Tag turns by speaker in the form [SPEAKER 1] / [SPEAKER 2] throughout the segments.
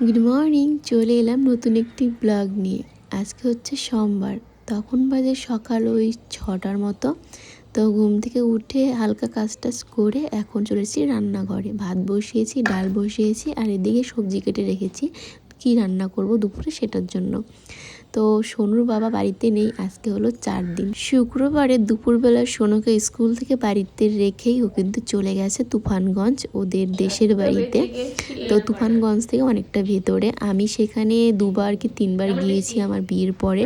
[SPEAKER 1] Good morning চলে এলাম নতুন একটি ব্লগ নিয়ে। আজকে হচ্ছে সোমবার। তখন বাজে সকাল ওই ছটার মতো। তো ঘুম থেকে উঠে হালকা কাজ টাজ করে এখন চলেছি রান্নাঘরে। ভাত বসিয়েছি, ডাল বসিয়েছি আর এদিকে সবজি কেটে রেখেছি। কি রান্না করব দুপুরে সেটার জন্য। তো সোনুর বাবা বাড়িতে নেই, আজকে হলো চার দিন। শুক্রবারে দুপুরবেলা সোনুকে স্কুল থেকে বাড়িতে রেখেই ও কিন্তু চলে গেছে তুফানগঞ্জ, ওদের দেশের বাড়িতে। তো তুফানগঞ্জ থেকে অনেকটা ভেতরে। আমি সেখানে দুবার কি তিনবার গিয়েছি আমার বিয়ের পরে।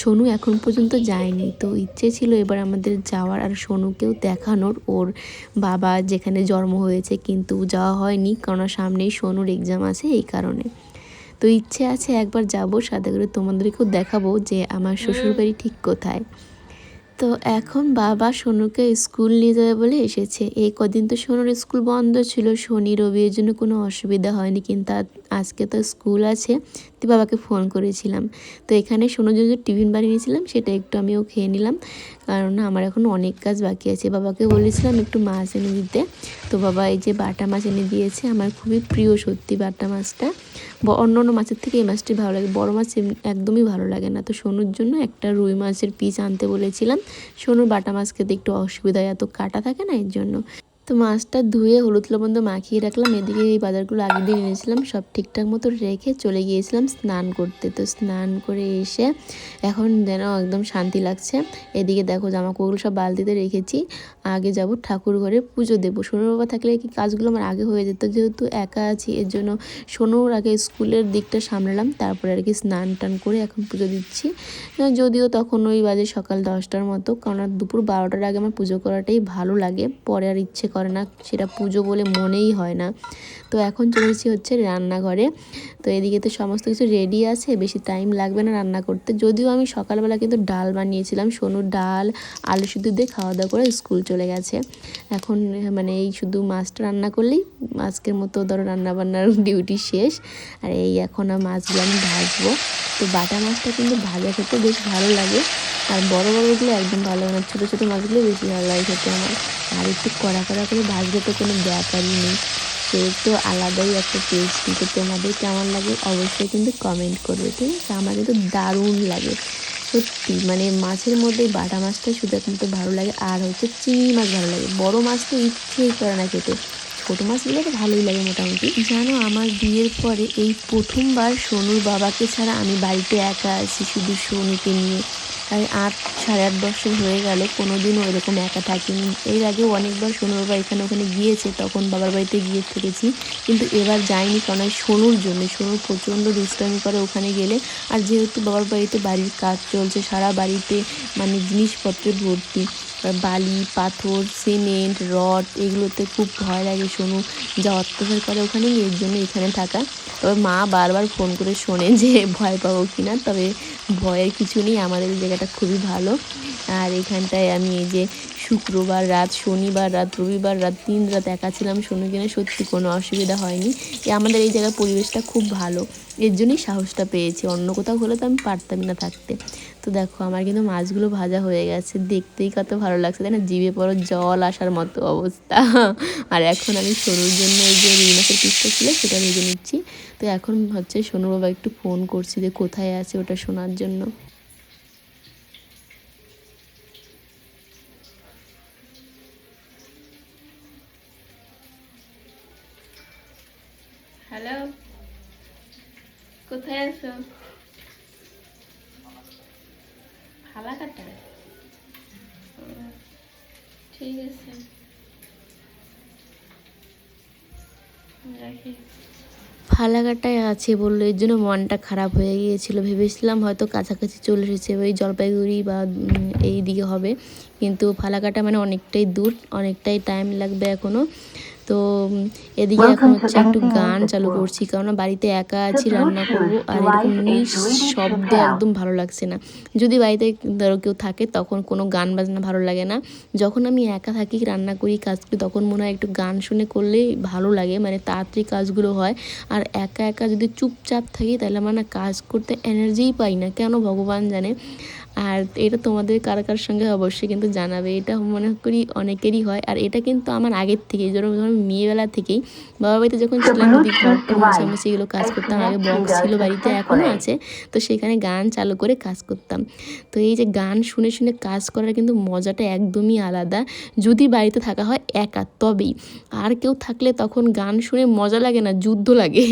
[SPEAKER 1] সোনু এখন পর্যন্ত যায়নি। তো ইচ্ছে ছিল এবার আমাদের যাওয়ার আর সোনুকেও দেখানোর। ওর বাবা যেখানে জন্ম হয়েছে কিন্তু যাওয়া হয়নি কারণ সামনেই সোনুর এক্সাম আছে এই কারণে। তো ইচ্ছে আছে একবার যাব সাথে করে তোমাদেরকেও দেখাবো যে আমার শ্বশুরবাড়ি ঠিক কোথায়। তো এখন বাবা সোনুকে স্কুল নিয়ে যাবে বলে এসেছে। এই কদিন তো সোনুর স্কুল বন্ধ ছিল শনি রবি এর জন্য কোনো অসুবিধা হয়নি কিন্তু আজকে তো স্কুল আছে, তো বাবাকে ফোন করেছিলাম। তো এখানে সোনুর যে টিফিন বানিয়েছিলাম সেটা একটু আমিও খেয়ে নিলাম। কারণ আমার এখন অনেক কাজ বাকি আছে। বাবাকে বলেছিলাম একটু মাছ এনে দিতে। তো বাবা এই যে বাটা মাছ এনে দিয়েছে, আমার খুবই প্রিয় সত্যি বাটা মাছটা। অন্য অন্য মাছের থেকে এই মাছটি ভালো লাগে। বড় মাছ একদমই ভালো লাগে না। তো সোনুর জন্য একটা রুই মাছের পিস আনতে বলেছিলাম। সোনুর বাটা মাছ খেতে একটু অসুবিধা এত কাটা থাকে না এর জন্য। তো মাছটা ধুয়ে হলুদ লবণ তো মাখিয়ে রাখলাম। এদিকে এই বাজারগুলো আগের দিন এনেছিলাম, সব ঠিকঠাক মতো রেখে চলে গিয়েছিলাম স্নান করতে। তো স্নান করে এসে এখন যেন একদম শান্তি লাগছে। এদিকে দেখো জামা কাপড়গুলো সব বালতিতে রেখেছি। আগে যাব, ঠাকুর ঘরে পুজো দেবো। সোনুর বাবা, থাকলে কি কাজগুলো আমার আগে হয়ে যেত? যেহেতু একা আছি, এর জন্য সোনুর আগে স্কুলের দিকটা সামলালাম, তারপরে আর কি স্নান টান করে এখন পুজো দিচ্ছি। যদিও তখন ওই বাজে সকাল দশটার মতো, কারণ দুপুর বারোটার আগে আমার পুজো করাটাই ভালো লাগে। পরে আর ইচ্ছে করে না, সেটা পুজো বলে মনেই হয় না। তো এখন চলেছি হচ্ছে রান্নাঘরে। তো এদিকে তো সমস্ত কিছু রেডি আছে, বেশি টাইম লাগবে না রান্না করতে। যদিও আমি সকালবেলা কিন্তু ডাল বানিয়েছিলাম, সোনুর ডাল, আলু সিদ্ধ দিয়ে খাওয়া দাওয়া করে স্কুল চলে গেছে। এখন মানে এই শুধু মাছটা রান্না করলেই আজকের মতো ধরো রান্না বান্নার ডিউটি শেষ। আর এই এখন মাছগুলো আমি ভাজবো। তো বাটা মাছটা কিন্তু ভাজা খেতে বেশ ভালো লাগে। আর বড় বড়গুলো একদম ভালো লাগে না, ছোটো ছোটো মাছগুলো বেশি ভালো লাগে খেতে আমার। আর একটু কড়া কড়া করে ভাজলে তো কোনো ব্যাপারই নেই। সে তো আলাদাই একটা টেস্ট কিন্তু তোমাদের কেমন লাগে অবশ্যই কিন্তু কমেন্ট করবে, ঠিক আছে? আমার কিন্তু দারুণ লাগে। সত্যি মানে মাছের মধ্যে বাটা মাছটাই শুধু একমাত্র ভালো লাগে, আর হচ্ছে চিংড়ি মাছ ভালো লাগে। বড় মাছ তো ইচ্ছেই করে না খেতে। ছোটো মাছগুলো তো ভালোই লাগে মোটামুটি। জানো, আমার বিয়ের পরে এই প্রথমবার সোনুর বাবাকে ছাড়া আমি বাড়িতে একা আছি শুধু সোনুকে নিয়ে। আর আট, সাড়ে আট বছর হয়ে গেল কোনো দিনও এরকম একা থাকিনি। এর আগেও অনেকবার সোনুর বাবা এখানে ওখানে গিয়েছে, তখন বাবার বাড়িতে গিয়ে থেকেছি। কিন্তু এবার যাইনি কারণ সোনুর জন্য। সোনুর প্রচণ্ড দুষ্টামি করে ওখানে গেলে। আর যেহেতু বাবার বাড়িতে বাড়ির কাজ চলছে, সারা বাড়িতে মানে জিনিসপত্রে ভর্তি। বালি, পাথর, সিমেন্ট, রড, এগুলোতে খুব ভয় লাগে সোনু। যা অত্যাচার করে ওখানে, এর জন্য এখানে থাকা। তবে মা বারবার ফোন করে শোনে যে ভয় পাবো কিনা। তবে ভয়ের কিছু নেই, আমাদের জায়গাটা খুবই ভালো। আর এখানটায় আমি এই যে শুক্রবার রাত, শনিবার রাত, রবিবার রাত তিন রাত একা ছিলাম শোনো কিনা? সত্যি কোনো অসুবিধা হয়নি। আমাদের এই জায়গার পরিবেশটা খুব ভালো। এর জন্যই সাহসটা পেয়েছি। অন্য কোথাও হলে তো আমি পারতামই না থাকতে। তো দেখো, আমার কিন্তু মাছগুলো ভাজা হয়ে গেছে। দেখতেই কত ভালো লাগছে, তাই না? জিভে পরো জল আসার মতো অবস্থা। আর এখন আমি সোনুর জন্য এই যে রুই মাছের পিসটা ছিল, সেটা ভেজে নিচ্ছি। তো এখন হচ্ছে সোনু বাবা একটু ফোন করছি যে কোথায় আছে ওটা শোনার জন্য। হ্যালো কোথায় আছো? ফালাকাটা ও, ঠিক আছে। রাখি। ফালাকাটায় আছে বলল এর জন্য মনটা খারাপ হয়ে গিয়েছিল। ভেবেছিলাম হয়তো কাছাকাছি চলে এসেছে ওই জলপাইগুড়ি বা এই দিকে হবে। কিন্তু ফালাকাটা মানে অনেকটাই দূর অনেকটাই টাইম লাগবে এখনও তো এদিকে এখন হচ্ছে একটু গান চালু করছি কারণ বাড়িতে একা আছি রান্না করব আর এরকম শব্দ একদম ভালো লাগছে না। যদি বাড়িতে ধরো কেউ থাকে তখন কোনো গান বাজনা ভালো লাগে না। যখন আমি একা থাকি রান্না করি কাজ করি তখন মনে হয় একটু গান শুনে করলেই ভালো লাগে মানে তাড়াতাড়ি কাজগুলো হয়। আর একা একা যদি চুপচাপ থাকি তাহলে আমার না কাজ করতে এনার্জিই পাই না। কেন ভগবান জানে? আর এটা তোমাদের কার কার সঙ্গে অবশ্যই কিন্তু জানাবে। এটা মনে করি অনেকেরই হয়। আর এটা কিন্তু আমার আগের থেকে যেরকম ধরুন মেয়েবেলা থেকেই বাবা বাড়িতে যখন ছিলাম মোছামুছি এগুলো কাজ করতাম। আগে বক্স ছিল বাড়িতে এখনও আছে। তো সেখানে গান চালু করে কাজ করতাম। তো এই যে গান শুনে শুনে কাজ করার কিন্তু মজাটা একদমই আলাদা। যদি বাড়িতে থাকা হয় একা তবেই। আর কেউ থাকলে তখন গান শুনে মজা লাগে না যুদ্ধ লাগে।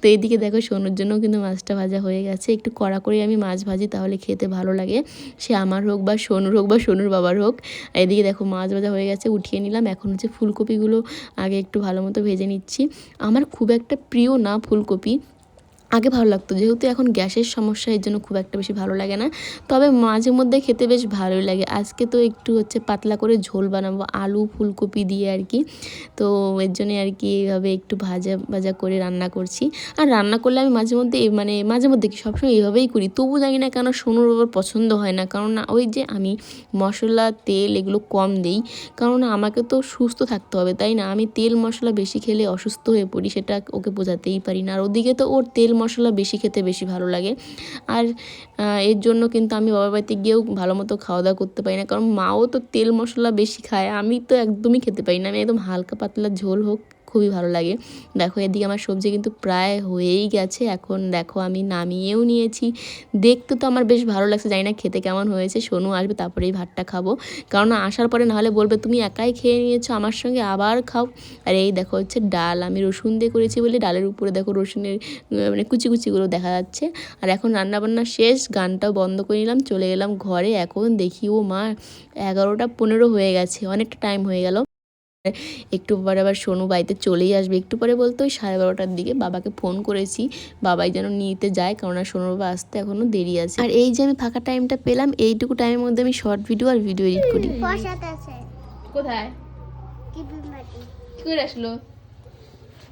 [SPEAKER 1] তো এইদিকে দেখো সোনুর জন্য কিন্তু মাছটা ভাজা হয়ে গেছে। একটু কড়া করে আমি মাছ ভাজি তাহলে খেতে ভালো লাগে। সে আমার হোক বা সোনুর হোক বা সোনুর বাবার হোক। এদিকে দেখো মাছ ভাজা হয়ে গেছে, উঠিয়ে নিলাম। এখন হচ্ছে ফুলকপিগুলো আগে একটু ভালো মতো ভেজে নিচ্ছি। আমার খুব একটা প্রিয় না ফুলকপি। আগে ভালো লাগতো। যেহেতু এখন গ্যাসের সমস্যা, এর জন্য খুব একটা বেশি ভালো লাগে না। তবে মাঝে মধ্যে খেতে বেশ ভালোই লাগে। আজকে তো একটু হচ্ছে পাতলা করে ঝোল বানাবো, আলু, ফুলকপি দিয়ে আর কি। তো এর জন্য আর কি এইভাবে একটু ভাজা ভাজা করে রান্না করছি। আর রান্না করলে আমি মাঝে মধ্যে মানে মাঝে মধ্যে কি, সবসময় এইভাবেই করি। তবু জানি না কেন সোনুর বাবার পছন্দ হয় না। কারণ না ওই যে আমি মশলা, তেল এগুলো কম দেই। কারণ আমাকে তো সুস্থ থাকতে হবে, তাই না? আমি তেল মশলা বেশি খেলে অসুস্থ হয়ে পড়ি, সেটা ওকে বোঝাতেই পারি না। আর ওদিকে তো ওর তেল মশলা বেশি খেতে বেশি ভালো লাগে। আর এর জন্য কিন্তু আমি বাবার বাড়িতে গিয়েও ভালো মতো খাওয়া দাওয়া করতে পারি না। কারণ মাও তো তেল মশলা বেশি খায়, আমি তো একদমই খেতে পারি না। আমি একদম হালকা পাতলা ঝোল হোক খুবই ভালো লাগে। দেখো, এদিকে আমার সবজি কিন্তু প্রায় হয়েই গেছে। এখন দেখো, আমি নামিয়েও নিয়েছি। দেখতে তো আমার বেশ ভালো লাগছে, জানি না খেতে কেমন হয়েছে। সোনু আসবে, তারপরেই ভাতটা খাব। কারণ আসার পরে নাহলে বলবে, তুমি একাই খেয়ে নিয়েছো, আমার সঙ্গে আবার খাও। আর এই দেখো, হচ্ছে ডাল। আমি রসুন দিয়ে করেছি বলে ডালের উপরে দেখো রসুনের মানে কুচি কুচিগুলো দেখা যাচ্ছে। আর এখন রান্নাবান্না শেষ, গানটাও বন্ধ করে নিলাম, চলে গেলাম ঘরে। এখন দেখি, ও মা, এগারোটা পনেরো হয়ে গেছে, অনেকটা টাইম হয়ে গেল। একটু পরে আবার সোনু বাড়িতে চলেই আসবে। একটু পরে বলতে ওই সাড়ে বারোটার দিকে বাবাকে ফোন করেছি বাবাই যেন নিতে যায় কারণ আর সোনুর বাবা আসতে এখনও দেরি আছে। আর এই যে আমি ফাঁকা টাইমটা পেলাম এইটুকু টাইমের মধ্যে আমি শর্ট ভিডিও আর ভিডিও এডিট করি। কোথায়?
[SPEAKER 2] টিপি
[SPEAKER 1] কি করে আসলো?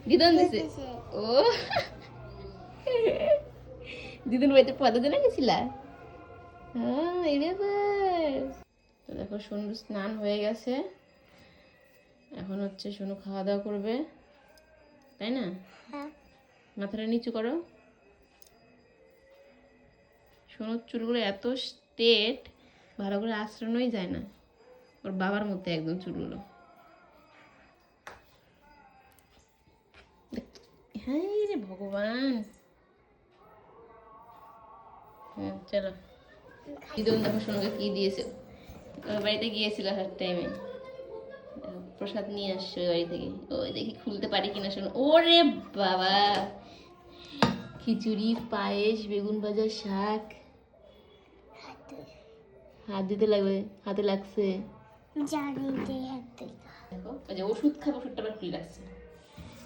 [SPEAKER 1] দিদন দিছে। ও। দিদুন বাড়িতে পদা দিনে গেছিলা? হ্যাঁ এই ব্যাপার। তো দেখো সোনু স্নান হয়ে গেছে। এখন হচ্ছে সোনু খাওয়া দাওয়া করবে। তাই না?
[SPEAKER 2] হ্যাঁ।
[SPEAKER 1] মাথাটা নিচু করো। সোনুর চুলগুলো এত স্ট্রেট ভালো করে আশ্রণই যায় না। ওর বাবার মতো একদম চুলগুলো। হ্যাঁ রে ভগবান। হুম চলো। দিদুন দেখো সোনুকে কি দিয়েছে। বাড়িতে গিয়েছিল আসার টাইমে। প্রসাদ নিয়ে আসছে ওই বাড়ি থেকে। ওই দেখি খুলতে পারি কিনা শোনো। ওরে বাবা! খিচুড়ি পায়েস বেগুন ভাজা শাক। হাত। দিতে লাগবে হাতে লাগছে।
[SPEAKER 2] যে
[SPEAKER 1] ওষুধ খাব ওষুধটা আবার খুলে রাখছে।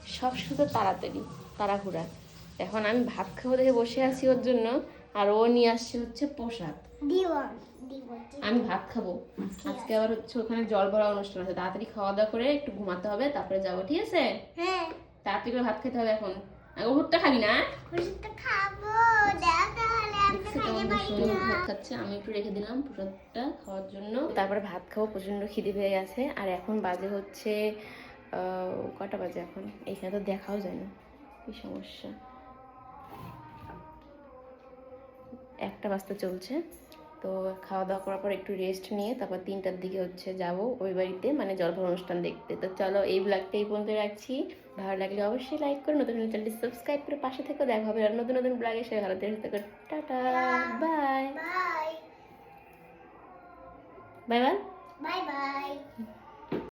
[SPEAKER 1] সব শুধু তাড়াতাড়ি তাড়াহুড়া। এখন আমি ভাত খাব দেখে বসে আছি ওর জন্য। আর ও নিয়ে আসছে হচ্ছে প্রসাদ। আমি ভাত খাব। আজকে আবার হচ্ছে ওখানে জল ভরা অনুষ্ঠান আছে। তাড়াতাড়ি খাওয়া দাওয়া করে একটু ঘুমাতে হবে তারপরে যাব ঠিক আছে?
[SPEAKER 2] হ্যাঁ।
[SPEAKER 1] তাড়াতাড়ি করে ভাত খেতে হবে এখন। আগে খাবি না? খাচ্ছে। আমি একটু রেখে দিলাম প্রসাদটা খাওয়ার জন্য। তারপরে ভাত খাব প্রচণ্ড খিদে পেয়ে গেছে। আর এখন বাজে হচ্ছে কটা বাজে এখন? এইখানে তো দেখাও যায় না। কি সমস্যা? একটা বাজতে চলছে। তো খাওয়া দাওয়া করার পর একটু রেস্ট নিয়ে তারপর তিনটার দিকে হচ্ছে যাব ওই বাড়িতে মানে জলভর অনুষ্ঠান দেখতে। তো চলো এই ব্লগটা এই পর্যন্ত রাখছি। ভালো লাগলে অবশ্যই লাইক করে নতুন চ্যানেলটি সাবস্ক্রাইব করে পাশে থেকে দেখা হবে আর নতুন নতুন ব্লগে সে ভালো থেকে tata bye bye
[SPEAKER 2] bye bye